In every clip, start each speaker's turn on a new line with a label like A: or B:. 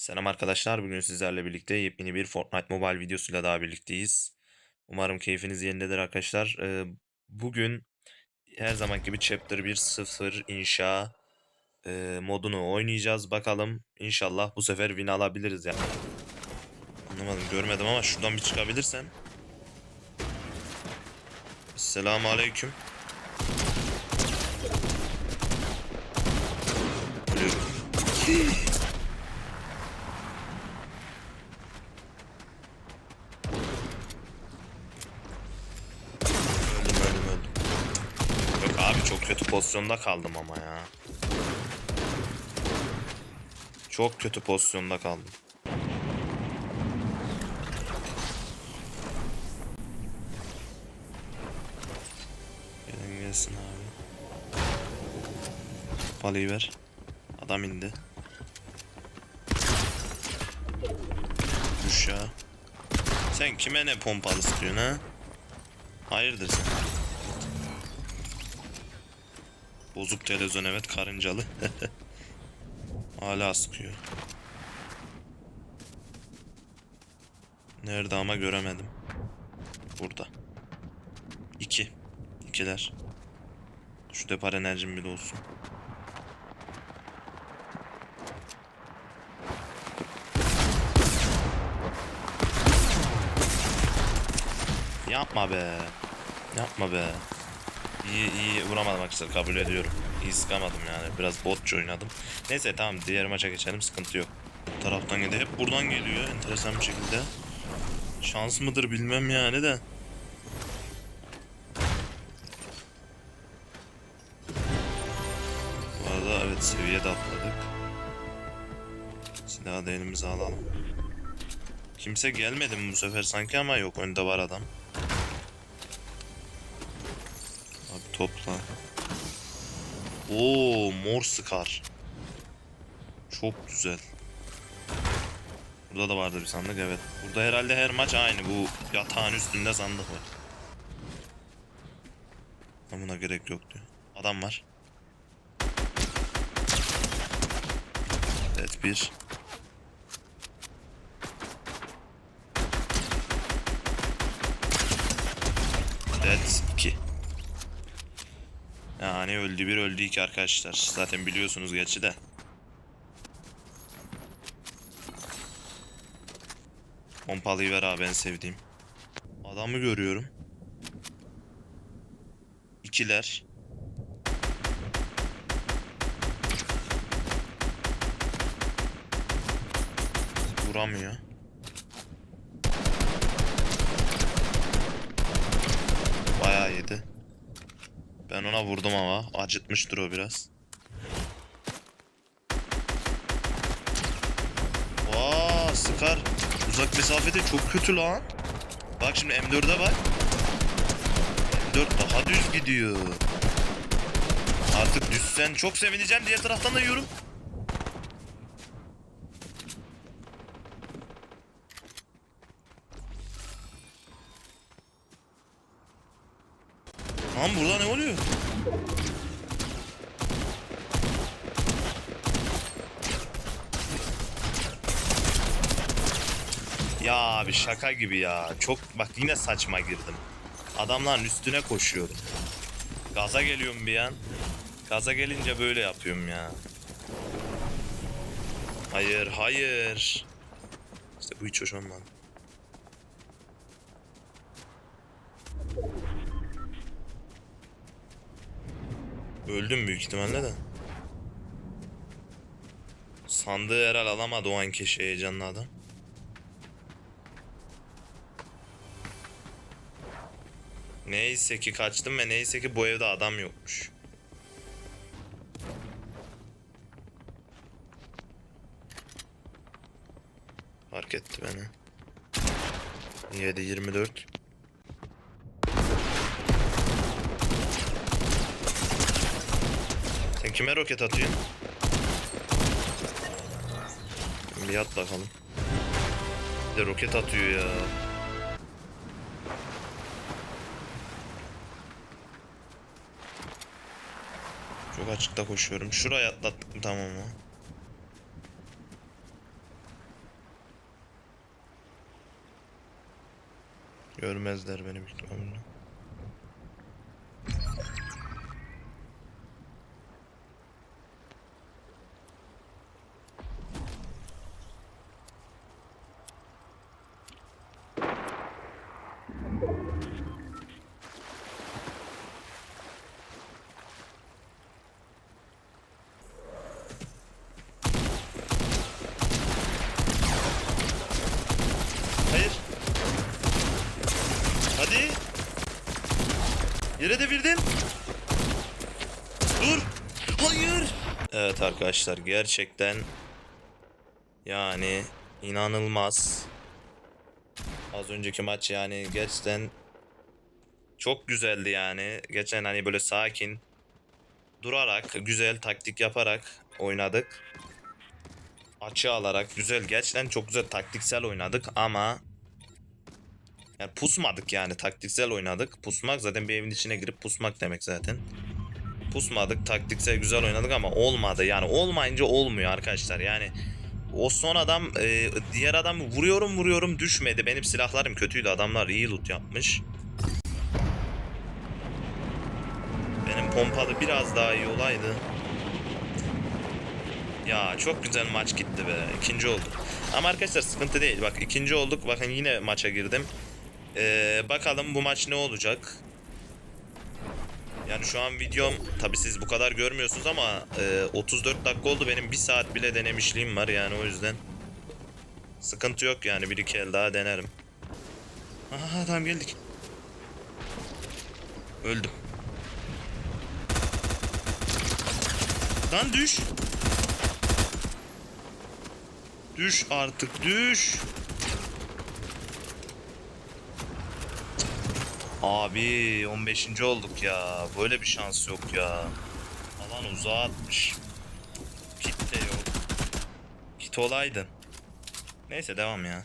A: Selam arkadaşlar. Bugün sizlerle birlikte yepyeni bir Fortnite Mobile videosuyla daha birlikteyiz. Umarım keyfiniz yerindedir arkadaşlar. Ee, bugün her zaman gibi Chapter 1.0 inşa e, modunu oynayacağız. Bakalım inşallah bu sefer win alabiliriz yani. Anlamadım görmedim ama şuradan bir çıkabilirsem. Selamun Aleyküm. Ölüyorum. Öldüm öldüm öldüm. Yok abi çok kötü pozisyonda kaldım ama ya. Çok kötü pozisyonda kaldım. Gelin gelsin abi. Palıyı ver. Adam indi. Düş ya. Sen kime ne pompalı sıkıyorsun ha? Hayırdır sen? Bozuk televizyon evet karıncalı. Hala sıkıyor. Nerede ama göremedim. Burada. İki. İkiler. Şu depar enerjim bir de olsun. Yapma be. Yapma be. İyi iyi vuramadım arkadaşlar kabul ediyorum. İyi sıkamadım yani. Biraz botça oynadım. Neyse tamam diğer maça geçelim sıkıntı yok. Bu taraftan geliyor. Hep buradan geliyor enteresan bir şekilde. Şans mıdır bilmem yani de. Bu arada evet seviye de atladık. Silahı da elimize alalım. Kimse gelmedi mi bu sefer sanki ama yok önde var adam. Abi topla. Oo mor sıkar. Çok güzel. Burada da vardı bir sandık evet. Burada herhalde her maç aynı. Bu yatağın üstünde sandık var. Ama Buna gerek yok diyor. Adam var. Evet bir. Evet iki. Yani öldü bir öldü iki arkadaşlar. Zaten biliyorsunuz gerçi de. Pompalıyı ver abi en sevdiğim. Adamı görüyorum. İkiler. Vuramıyor. Bayağı yedi. Ben ona vurdum ama acıtmıştır o biraz. Vaa sıkar. Uzak mesafede çok kötü lan. Bak şimdi M4'e bak. M4 daha düz gidiyor. Artık düşsen çok sevineceğim. Diğer taraftan da yiyorum. Lan burada ne oluyor? Ya abi şaka gibi ya. Çok bak yine saçma girdim. Adamların üstüne koşuyorum. Gaza geliyorum bir an. Gaza gelince böyle yapıyorum ya. Hayır, hayır. İşte bu hiç hoş olmadı. Öldüm büyük ihtimalle de. Sandığı herhal alamadı o anki şey heyecanlı adam. Neyse ki kaçtım ve neyse ki bu evde adam yokmuş. Fark etti beni. 7 24. Sen kime roket atıyorsun? Bir at bakalım. Bir de roket atıyor ya. Çok açıkta koşuyorum. Şuraya atlattık mı tamam mı? Görmezler beni büyük ihtimalle. Yere devirdin. Dur. Hayır. Evet arkadaşlar gerçekten yani inanılmaz. Az önceki maç yani gerçekten çok güzeldi yani. Geçen hani böyle sakin durarak, güzel taktik yaparak oynadık. Açı alarak güzel gerçekten çok güzel taktiksel oynadık ama yani pusmadık yani taktiksel oynadık. Pusmak zaten bir evin içine girip pusmak demek zaten. Pusmadık taktiksel güzel oynadık ama olmadı yani olmayınca olmuyor arkadaşlar yani o son adam e, diğer adamı vuruyorum vuruyorum düşmedi benim silahlarım kötüydü adamlar iyi loot yapmış. Benim pompalı biraz daha iyi olaydı. Ya çok güzel maç gitti be. İkinci olduk. Ama arkadaşlar sıkıntı değil. Bak ikinci olduk. Bakın yine maça girdim. Ee, bakalım bu maç ne olacak. Yani şu an videom tabi siz bu kadar görmüyorsunuz ama e, 34 dakika oldu. Benim bir saat bile denemişliğim var yani o yüzden. Sıkıntı yok yani bir iki el daha denerim. Aha tamam geldik. Öldüm. Lan düş. Düş artık düş. Abi 15. olduk ya. Böyle bir şans yok ya. Alan uzağa atmış. Kit de yok. Kit olaydın. Neyse devam ya.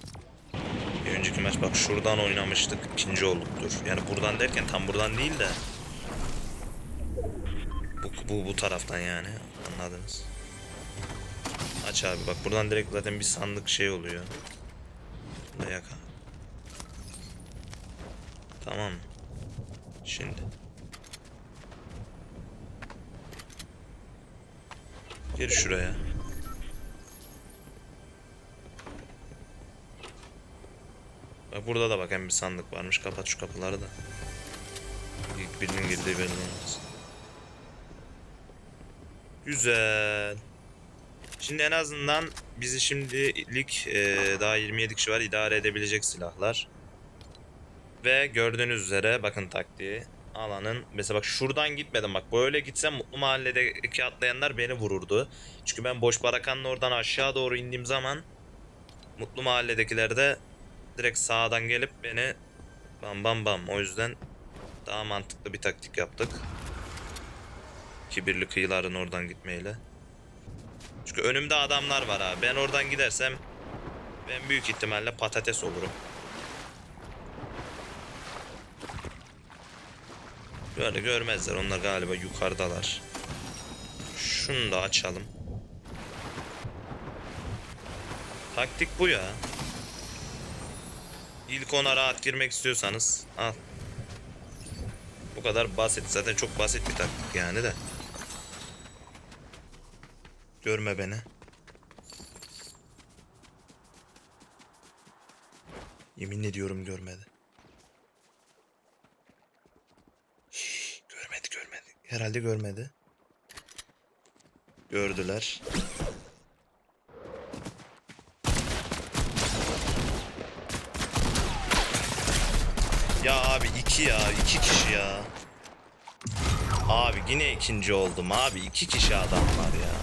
A: Bir önceki maç bak şuradan oynamıştık. ikinci olduk dur. Yani buradan derken tam buradan değil de. Bu, bu, bu taraftan yani. Anladınız. Aç abi bak buradan direkt zaten bir sandık şey oluyor. Bunu da yaka. Tamam. Şimdi. Gir şuraya. Bak burada da bak hem bir sandık varmış. Kapat şu kapıları da. İlk birinin girdiği belli olmaz. Güzel. Şimdi en azından bizi şimdilik e, daha 27 kişi var idare edebilecek silahlar. Ve gördüğünüz üzere bakın taktiği alanın mesela bak şuradan gitmedim bak böyle gitsem Mutlu Mahalle'deki atlayanlar beni vururdu. Çünkü ben boş barakanın oradan aşağı doğru indiğim zaman Mutlu Mahalle'dekiler de direkt sağdan gelip beni bam bam bam o yüzden daha mantıklı bir taktik yaptık. Kibirli kıyıların oradan gitmeyle. Çünkü önümde adamlar var abi. Ben oradan gidersem ben büyük ihtimalle patates olurum. Böyle görmezler. Onlar galiba yukarıdalar. Şunu da açalım. Taktik bu ya. İlk ona rahat girmek istiyorsanız al. Bu kadar basit. Zaten çok basit bir taktik yani de. Görme beni. Yemin ediyorum görmedi. Şşş, görmedi görmedi. Herhalde görmedi. Gördüler. Ya abi iki ya iki kişi ya. Abi yine ikinci oldum abi iki kişi adam var ya.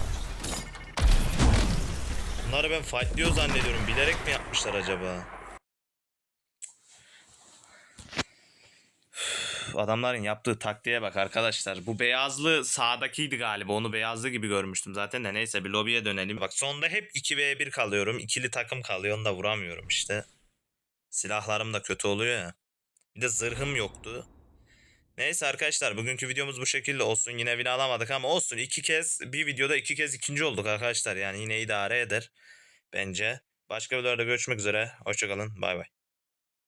A: Bunları ben fightlıyor zannediyorum. Bilerek mi yapmışlar acaba? Adamların yaptığı taktiğe bak arkadaşlar. Bu beyazlı sağdakiydi galiba. Onu beyazlı gibi görmüştüm zaten de. Neyse bir lobiye dönelim. Bak sonda hep 2v1 kalıyorum. İkili takım kalıyor. Onu da vuramıyorum işte. Silahlarım da kötü oluyor ya. Bir de zırhım yoktu. Neyse arkadaşlar bugünkü videomuz bu şekilde olsun. Yine win alamadık ama olsun. iki kez bir videoda iki kez ikinci olduk arkadaşlar. Yani yine idare eder bence. Başka videolarda görüşmek üzere. Hoşçakalın. Bay bay.